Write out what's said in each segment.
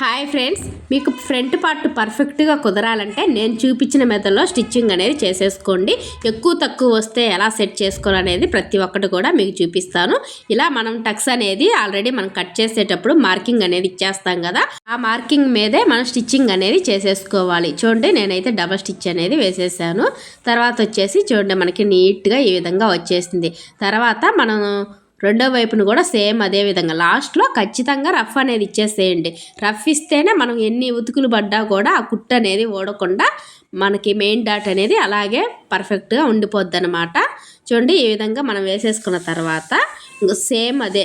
Hi friends మీకు front part పర్ఫెక్ట్గా కుదరాలంటే నేను చూపించిన మెథడ్లో స్టిచ్చింగ్ అనేది చేసేసుకోండి. ఎక్కువ తక్కువ వస్తే ఎలా సెట్ చేసుకోవాలనేది ప్రతి ఒక్కటి కూడా మీకు చూపిస్తాను. ఇలా మనం టక్స్ అనేది ఆల్రెడీ మనం కట్ చేసేటప్పుడు మార్కింగ్ అనేది ఇచ్చేస్తాం కదా. ఆ మార్కింగ్ మీదే మనం స్టిచ్చింగ్ అనేది చేసేసుకోవాలి. చూడండి నేనైతే డబల్ స్టిచ్ అనేది వేసేసాను. తర్వాత వచ్చేసి చూడండి మనకి నీట్గా ఈ విధంగా వచ్చేసింది. తర్వాత మనం రెండో వైపును కూడా సేమ్ అదే విధంగా. లాస్ట్లో ఖచ్చితంగా రఫ్ అనేది ఇచ్చేసేయండి. రఫ్ ఇస్తేనే మనం ఎన్ని ఉతుకులు పడ్డా కూడా ఆ కుట్టు అనేది ఓడకుండా మనకి మెయిన్ డాట్ అనేది అలాగే పర్ఫెక్ట్గా ఉండిపోద్ది అనమాట చూడండి ఈ విధంగా మనం వేసేసుకున్న తర్వాత సేమ్ అదే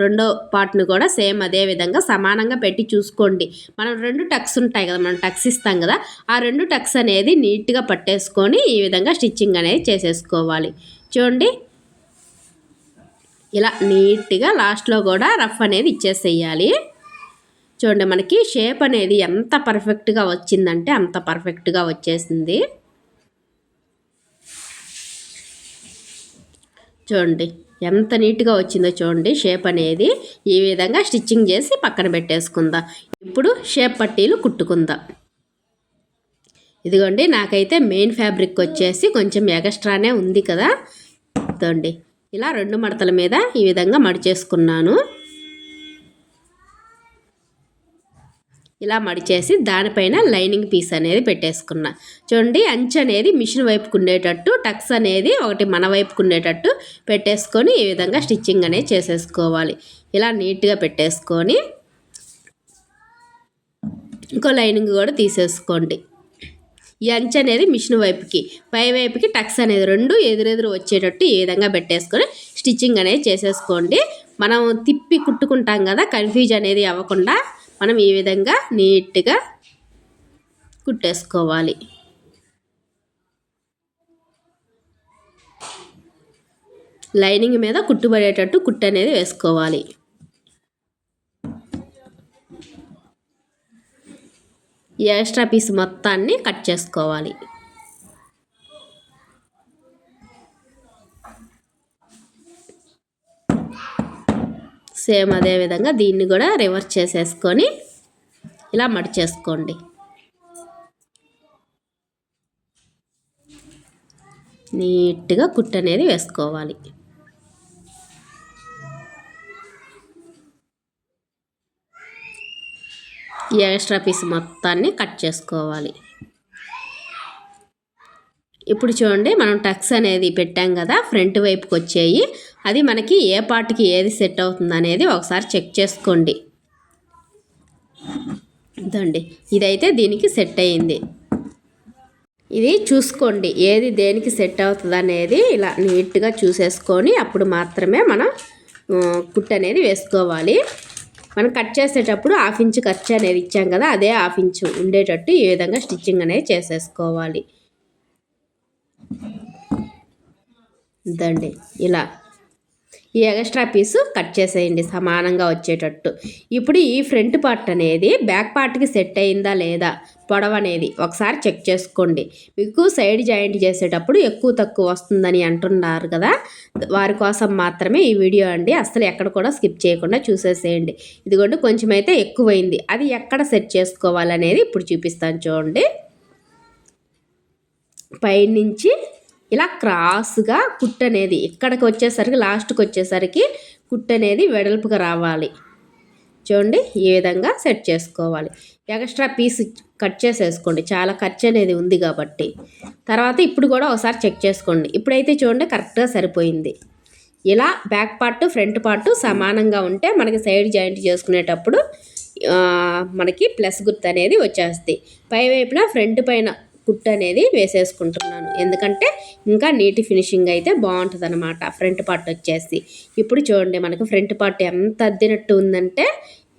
రెండో పార్ట్ను కూడా సేమ్ అదే విధంగా సమానంగా పెట్టి చూసుకోండి. మనం రెండు టక్స్ ఉంటాయి కదా మనం టక్స్ ఇస్తాం కదా ఆ రెండు టక్స్ అనేది నీట్గా పట్టేసుకొని ఈ విధంగా స్టిచ్చింగ్ అనేది చేసేసుకోవాలి. చూడండి ఇలా నీట్గా లాస్ట్లో కూడా రఫ్ అనేది ఇచ్చేసేయాలి. చూడండి మనకి షేప్ అనేది ఎంత పర్ఫెక్ట్గా వచ్చిందంటే అంత పర్ఫెక్ట్గా వచ్చేసింది. చూడండి ఎంత నీట్గా వచ్చిందో చూడండి షేప్ అనేది. ఈ విధంగా స్టిచ్చింగ్ చేసి పక్కన పెట్టేసుకుందాం. ఇప్పుడు షేప్ పట్టీలు కుట్టుకుందాం. ఇదిగోండి నాకైతే మెయిన్ ఫ్యాబ్రిక్ వచ్చేసి కొంచెం ఎగస్ట్రానే ఉంది కదా. చూడండి ఇలా రెండు మడతల మీద ఈ విధంగా మడిచేసుకున్నాను ఇలా మడిచేసి దానిపైన లైనింగ్ పీస్ అనేది పెట్టేసుకున్నా. చూడండి అంచు అనేది మిషన్ వైపుకు ఉండేటట్టు టక్స్ అనేది ఒకటి మన వైపుకు ఉండేటట్టు పెట్టేసుకొని ఈ విధంగా స్టిచ్చింగ్ అనేది చేసేసుకోవాలి. ఇలా నీట్గా పెట్టేసుకొని ఇంకో లైనింగ్ కూడా తీసేసుకోండి. ఈ అంచు అనేది మిషన్ వైపుకి పై వైపుకి టక్స్ అనేది రెండు ఎదురెదురు వచ్చేటట్టు ఈ విధంగా పెట్టేసుకొని స్టిచ్చింగ్ అనేది చేసేసుకోండి. మనం తిప్పి కుట్టుకుంటాం కదా కన్ఫ్యూజ్ అనేది అవ్వకుండా మనం ఈ విధంగా నీట్గా కుట్టేసుకోవాలి. లైనింగ్ మీద కుట్టుబడేటట్టు కుట్టు అనేది వేసుకోవాలి. ఈ ఎక్స్ట్రా పీస్ మొత్తాన్ని కట్ చేసుకోవాలి. సేమ్ అదే విధంగా దీన్ని కూడా రివర్స్ చేసేసుకొని ఇలా మడిచేసుకోండి నీట్గా కుట్టు అనేది వేసుకోవాలి. ఈ ఎక్స్ట్రా పీస్ మొత్తాన్ని కట్ చేసుకోవాలి. ఇప్పుడు చూడండి మనం టక్స్ అనేది పెట్టాం కదా ఫ్రంట్ వైపుకి వచ్చేయి. అది మనకి ఏ పార్ట్కి ఏది సెట్ అవుతుంది అనేది ఒకసారి చెక్ చేసుకోండి. ఇదండి ఇదైతే దీనికి సెట్ అయ్యింది ఇది చూసుకోండి ఏది దేనికి సెట్ అవుతుంది అనేది ఇలా నీట్గా చూసేసుకొని అప్పుడు మాత్రమే మనం కుట్ అనేది వేసుకోవాలి. మనం కట్ చేసేటప్పుడు హాఫ్ ఇంచ్ ఖర్చు అనేది ఇచ్చాం కదా అదే హాఫ్ ఇంచు ఉండేటట్టు ఈ విధంగా స్టిచ్చింగ్ అనేది చేసేసుకోవాలి. ఇదండి ఇలా ఈ ఎక్స్ట్రా పీసు కట్ చేసేయండి సమానంగా వచ్చేటట్టు. ఇప్పుడు ఈ ఫ్రంట్ పార్ట్ అనేది బ్యాక్ పార్ట్కి సెట్ అయిందా లేదా పొడవ అనేది ఒకసారి చెక్ చేసుకోండి. మీకు సైడ్ జాయింట్ చేసేటప్పుడు ఎక్కువ తక్కువ వస్తుందని అంటున్నారు కదా వారి కోసం మాత్రమే ఈ వీడియో అండి. అసలు ఎక్కడ కూడా స్కిప్ చేయకుండా చూసేసేయండి. ఇదిగోండి కొంచెం అయితే ఎక్కువైంది. అది ఎక్కడ సెట్ చేసుకోవాలనేది ఇప్పుడు చూపిస్తాను చూడండి. పైనుంచి ఇలా క్రాస్గా కుట్ అనేది ఇక్కడికి వచ్చేసరికి లాస్ట్కి వచ్చేసరికి కుట్ అనేది వెడల్పుగా రావాలి. చూడండి ఈ విధంగా సెట్ చేసుకోవాలి. ఎక్స్ట్రా పీస్ కట్ చేసేసుకోండి. చాలా ఖర్చు అనేది ఉంది కాబట్టి. తర్వాత ఇప్పుడు కూడా ఒకసారి చెక్ చేసుకోండి. ఇప్పుడైతే చూడండి కరెక్ట్గా సరిపోయింది. ఇలా బ్యాక్ పార్ట్ ఫ్రంట్ పార్ట్ సమానంగా ఉంటే మనకి సైడ్ జాయింట్ చేసుకునేటప్పుడు మనకి ప్లస్ గుర్తు అనేది వచ్చేస్తుంది పై వైపున ఫ్రంట్ పైన కుట్ అనేది వేసేసుకుంటున్నాను. ఎందుకంటే ఇంకా నీటి ఫినిషింగ్ అయితే బాగుంటుంది అనమాట ఫ్రంట్ పార్ట్ వచ్చేసి. ఇప్పుడు చూడండి మనకు ఫ్రంట్ పార్ట్ ఎంత అద్దినట్టు ఉందంటే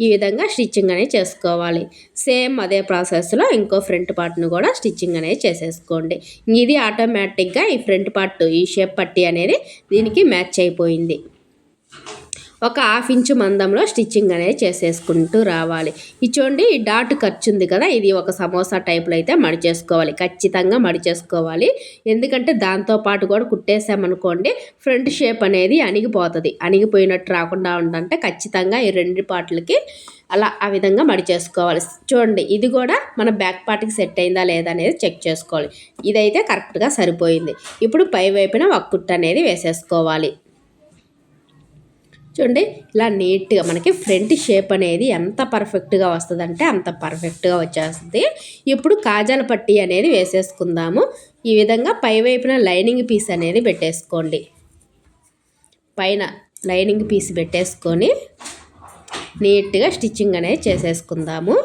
ఈ విధంగా స్టిచ్చింగ్ అనేది చేసుకోవాలి. సేమ్ అదే ప్రాసెస్లో ఇంకో ఫ్రంట్ పార్ట్ను కూడా స్టిచ్చింగ్ అనేది చేసేసుకోండి. ఇది ఆటోమేటిక్గా ఈ ఫ్రంట్ పార్ట్ ఈ షేప్ పట్టి అనేది దీనికి మ్యాచ్ అయిపోయింది. ఒక హాఫ్ ఇంచు మందంలో స్టిచ్చింగ్ అనేది చేసేసుకుంటూ రావాలి. ఇది చూడండి ఈ డాట్ ఖర్చు ఉంది కదా ఇది ఒక సమోసా టైప్లో అయితే మడిచేసుకోవాలి ఖచ్చితంగా మడిచేసుకోవాలి ఎందుకంటే దాంతో పాటు కూడా కుట్టేసామనుకోండి ఫ్రంట్ షేప్ అనేది అణిగిపోతుంది. అణిగిపోయినట్టు రాకుండా ఉందంటే ఖచ్చితంగా ఈ రెండు పాటలకి అలా ఆ విధంగా మడిచేసుకోవాలి చూడండి ఇది కూడా మన బ్యాక్ పార్ట్కి సెట్ అయిందా లేదా అనేది చెక్ చేసుకోవాలి. ఇదైతే కరెక్ట్గా సరిపోయింది. ఇప్పుడు పై వైపున ఒక కుట్టు అనేది వేసేసుకోవాలి. చూడండి ఇలా నీట్గా మనకి ఫ్రంట్ షేప్ అనేది ఎంత పర్ఫెక్ట్గా వస్తుందంటే అంత పర్ఫెక్ట్గా వచ్చేస్తుంది. ఇప్పుడు కాజాల పట్టీ అనేది వేసేసుకుందాము. ఈ విధంగా పై వైపున లైనింగ్ పీస్ అనేది పెట్టేసుకోండి. పైన లైనింగ్ పీస్ పెట్టేసుకొని నీట్గా స్టిచ్చింగ్ అనేది చేసేసుకుందాము.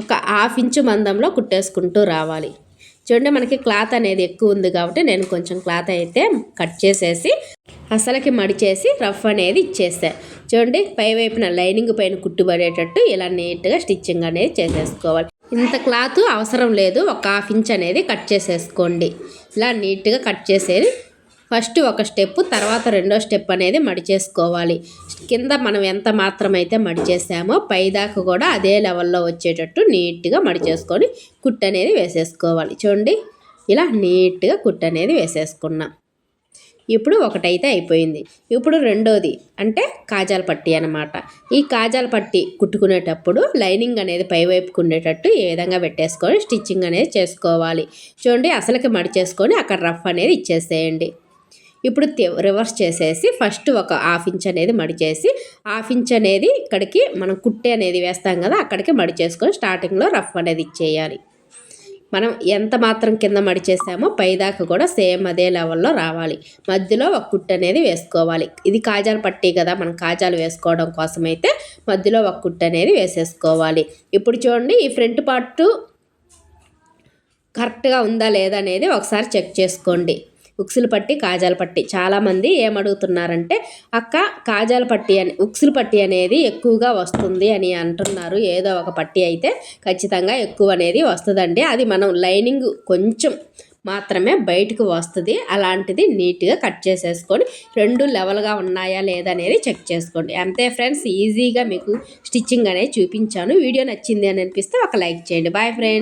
ఒక హాఫ్ ఇంచు మందంలో కుట్టేసుకుంటూ రావాలి. చూడండి మనకి క్లాత్ అనేది ఎక్కువ ఉంది కాబట్టి నేను కొంచెం క్లాత్ అయితే కట్ చేసేసి అసలకి మడిచేసి రఫ్ అనేది ఇచ్చేస్తాను చూడండి పై వైపున లైనింగ్ పైన కుట్టుబడేటట్టు ఇలా నీట్గా స్టిచ్చింగ్ అనేది చేసేసుకోవాలి. ఇంత క్లాత్ అవసరం లేదు ఒక హాఫ్ ఇంచ్ అనేది కట్ చేసేసుకోండి. ఇలా నీట్గా కట్ చేసేది ఫస్ట్ ఒక స్టెప్ తర్వాత రెండో స్టెప్ అనేది మడిచేసుకోవాలి కింద మనం ఎంత మాత్రమైతే మడిచేసామో పైదాకా కూడా అదే లెవెల్లో వచ్చేటట్టు నీట్గా మడిచేసుకొని కుట్ అనేది వేసేసుకోవాలి. చూడండి ఇలా నీట్గా కుట్ అనేది వేసేసుకున్నాం. ఇప్పుడు ఒకటైతే అయిపోయింది. ఇప్పుడు రెండోది అంటే కాజాల పట్టి అనమాట ఈ కాజాల పట్టి కుట్టుకునేటప్పుడు లైనింగ్ అనేది పైవైపుకు ఉండేటట్టు ఈ విధంగా పెట్టేసుకొని స్టిచ్చింగ్ అనేది చేసుకోవాలి. చూడండి అసలుకి మడిచేసుకొని అక్కడ రఫ్ అనేది ఇచ్చేసేయండి. ఇప్పుడు రివర్స్ చేసేసి ఫస్ట్ ఒక హాఫ్ ఇంచ్ అనేది మడిచేసి హాఫ్ ఇంచ్ అనేది ఇక్కడికి మనం కుట్టే అనేది వేస్తాం కదా అక్కడికి మడిచేసుకొని స్టార్టింగ్లో రఫ్ అనేది ఇచ్చేయాలి. మనం ఎంత మాత్రం కింద మడిచేసామో పైదాకా కూడా సేమ్ అదే లెవెల్లో రావాలి. మధ్యలో ఒక కుట్టు అనేది వేసుకోవాలి. ఇది కాజాలు పట్టి కదా మనం కాజాలు వేసుకోవడం కోసమైతే మధ్యలో ఒక కుట్టు అనేది వేసేసుకోవాలి. ఇప్పుడు చూడండి ఈ ఫ్రంట్ పార్ట్ కరెక్ట్గా ఉందా లేదా అనేది ఒకసారి చెక్ చేసుకోండి. ఉక్సులు పట్టి కాజాల పట్టి. చాలామంది ఏమడుగుతున్నారంటే అక్క కాజాల పట్టి అని ఉక్సులు పట్టి అనేది ఎక్కువగా వస్తుంది అని అంటున్నారు. ఏదో ఒక పట్టి అయితే ఖచ్చితంగా ఎక్కువ అనేది వస్తుందండి. అది మనం లైనింగ్ కొంచెం మాత్రమే బయటకు వస్తుంది. అలాంటిది నీట్గా కట్ చేసేసుకొని రెండు లెవెల్గా ఉన్నాయా లేదా అనేది చెక్ చేసుకోండి. అంతే ఫ్రెండ్స్ ఈజీగా మీకు స్టిచ్చింగ్ అనేది చూపించాను. వీడియో నచ్చింది అని అనిపిస్తే ఒక లైక్ చేయండి. Bye friends.